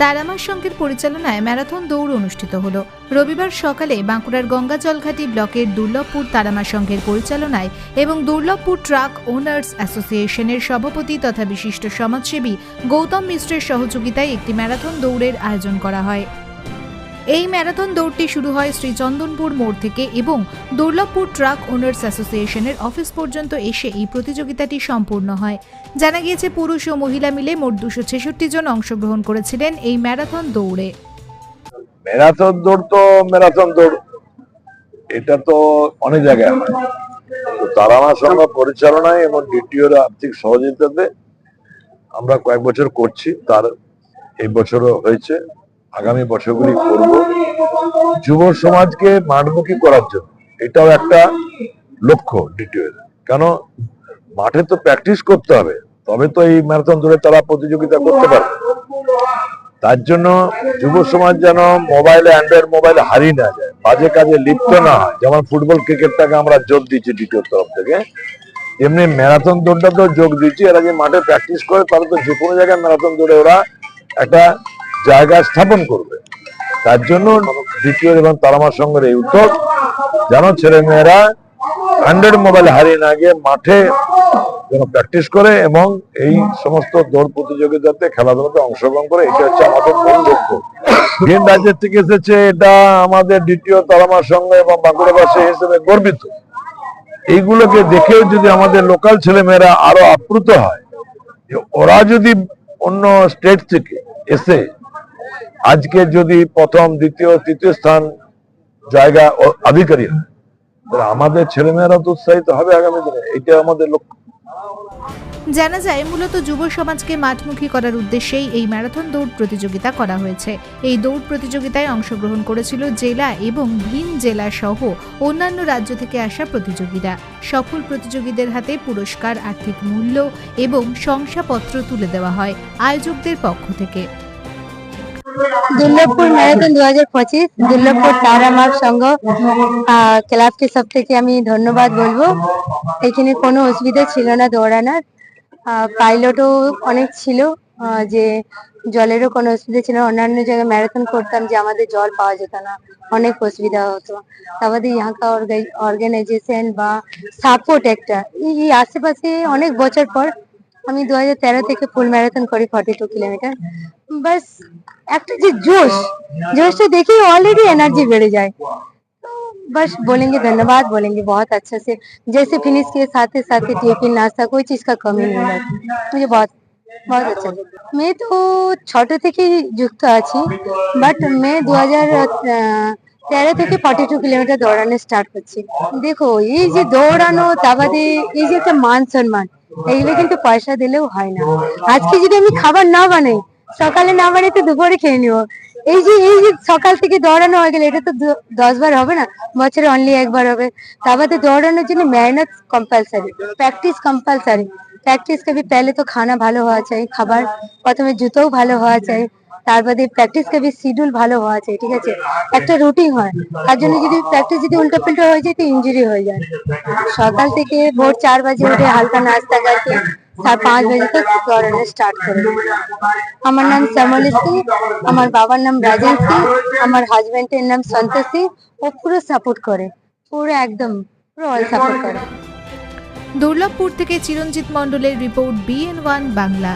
তারামার সঙ্গের পরিচালনায় ম্যারাথন দৌড় অনুষ্ঠিত হল। রবিবার সকালে বাঁকুড়ার গঙ্গা জলঘাটি ব্লকের দুর্লভপুর তারামা সংঘের পরিচালনায় এবং দুর্লভপুর ট্রাক ওনার্স অ্যাসোসিয়েশনের সভাপতি তথা বিশিষ্ট সমাজসেবী গৌতম মিশ্রের সহযোগিতায় একটি ম্যারাথন দৌড়ের আয়োজন করা হয়। এই ম্যারাথন দৌড়টি শুরু হয় শ্রীচন্দনপুর মোড় থেকে এবং দুর্লভপুর ট্রাক ওনার্স অ্যাসোসিয়েশনের অফিস পর্যন্ত এসে এই প্রতিযোগিতাটি সম্পূর্ণ হয়। জানা গিয়েছে পুরুষ ও মহিলা মিলে মোট দুশো ছেষট্টি জন অংশগ্রহণ করেছিলেন এই ম্যারাথন দৌড়ে। ম্যারাথন দৌড় তো ম্যারাথন দৌড়। এটা তো অনেক জায়গায় হয়। তো তারামা পরিচালনায় এবং ডিটিওর আর্থিক সহযোগিতাতে আমরা কয়েক বছর করছি। তার এই বছরও হয়েছে। আগামী বছরগুলি করব। যুব সমাজকে মাঠমুখী করার জন্য। এটাও একটা লক্ষ্য ডিটিওর কেন? মাঠে তো প্র্যাকটিস করতে হবে। তবে তো এই ম্যারাথন দৌড়ে তারা প্রতিযোগিতা করতে পারবে। তার জন্য যুব সমাজ যেন মোবাইলে অ্যান্ড্রয়েড মোবাইলে হারিয়ে না যায়। বাজে কাজে লিপ্ত না হয়। যেমন ফুটবল ক্রিকেটটাকে আমরা যোগ দিচ্ছি দ্বিতীয় তরফ থেকে। এমনি ম্যারাথন দৌড়টা তো যোগ দিচ্ছি এরা যে মাঠে প্র্যাকটিস করে, তাহলে তো যে কোনো জায়গায় ম্যারাথন দৌড়ে ওরা একটা জায়গা স্থাপন করবে। তার জন্য দ্বিতীয় এবং তারামার সঙ্গে এই উদ্যোগ, যেন ছেলে মেয়েরা হান্ড্রেড মোবাইল হারিয়ে না গিয়ে মাঠে যেন প্র্যাকটিস করে এবং এই সমস্ত দৌড় প্রতিযোগিতাতে খেলাধুলাতে অংশগ্রহণ করে, এটা হচ্ছে আমাদের মূল লক্ষ্য। ভিন রাজ্যের থেকে এসেছে, এটা আমাদের দ্বিতীয় তারামার সঙ্গে এবং বাঁকুড়াবাসী হিসেবে গর্বিত। এইগুলোকে দেখেও যদি আমাদের লোকাল ছেলেমেয়েরা আরও আপ্লুত হয় ওরা যদি অন্য স্টেট থেকে এসে আজকে যদি প্রথম, দ্বিতীয়, তৃতীয় স্থান জায়গা অধিকারী আমাদের ছেলেমেয়েরা তো উৎসাহিত হবে আগামী দিনে। এটা আমাদের লক্ষ্য। জানা যায়, মূলত যুব সমাজকে মাঠমুখী করার উদ্দেশ্যেই এই ম্যারাথন দৌড় প্রতিযোগিতা করা হয়েছে। এই দৌড় প্রতিযোগিতায় অংশগ্রহণ করেছিল জেলা এবং ভিন জেলা সহ অন্যান্য রাজ্য থেকে আসা প্রতিযোগীরা। সফল প্রতিযোগীদের হাতে পুরস্কার, আর্থিক মূল্য এবং শংসাপত্র তুলে দেওয়া হয় আয়োজকদের পক্ষ থেকে। দুর্লভপুর ম্যারাথন দু হাজার পঁচিশ, দুর্লভপুর তারামার সংঘ ক্লাবকে সব থেকে আমি ধন্যবাদ বলব। এখানে কোনো অসুবিধা ছিল না দৌড়ানোর। পাইলটও অনেক ছিল যে জলেরও কোনো অসুবিধা ছিল। অন্যান্য জায়গায় ম্যারাথন করতাম যে আমাদের জল পাওয়া যেত না, অনেক অসুবিধা হতো। আমাদের ইহাকা অর্গানাইজেশন বা সাপোর্ট একটা এই আশেপাশে অনেক বছর পর আমি দু হাজার তেরো থেকে ফুল ম্যারাথন করি ফর্টি টু কিলোমিটার বাস একটা যে जोश जोश तो देखिए ऑलरेडी एनर्जी बढ़ जाए तो बस बोलेंगे धन्यवाद बोलेंगे बहुत अच्छा से जैसे फिनिश किए साथ ही साथ टिफिन नाश्ता कोई चीज का कमी नहीं रहती मुझे बहुत बहुत अच्छा लगा मैं तो ছোট থেকে যুক্ত আছি বাট মে দু হাজার তেরো থেকে ফর্টি টু কিলোমিটার দৌড়ানো স্টার্ট করছি দেখো এই যে দৌড়ানো তা বাদে এই যে একটা মান সম্মান এইগুলো কিন্তু পয়সা দিলেও হয় না। আজকে যদি আমি খাবার না বানাই, সকালে না বানাই তো দুপুরে খেয়ে নিব। এই যে এই যে সকাল থেকে দৌড়ানো হয়ে গেলে, এটা তো দশ বার হবে না? বছরে অনলি একবার হবে। তার বাদে দৌড়ানোর জন্য মেহনত কম্পালসারি প্র্যাকটিস কম্পালসারি প্র্যাকটিস কবি পেলে তো খানা ভালো হওয়া চাই, খাবার প্রথমে জুতোও ভালো হওয়া চাই। তার বাদে প্র্যাকটিস কবি শিডিউল ভালো হওয়া চাই ঠিক আছে? একটা রুটিন হয়। তার জন্য যদি প্র্যাকটিস যদি উল্টো পিল্টো হয়ে যায়, তো ইঞ্জুরি হয়ে যায়। সকাল থেকে ভোর চার বাজে উঠে হালকা নাস্তা করকে তার পাঁচ বাজে তক দৌড়ানো স্টার্ট করে। আমার নাম শ্যামল সিং আমার বাবার নাম রাজেন সিং আমার হাজবেন্ডের নাম সন্তোষ সিং ও পুরো সাপোর্ট করে। পুরো একদম, পুরো অল সাপোর্ট করে। দুর্লভপুর থেকে চিরঞ্জিত মণ্ডলের রিপোর্ট বিএন ওয়ান বাংলা।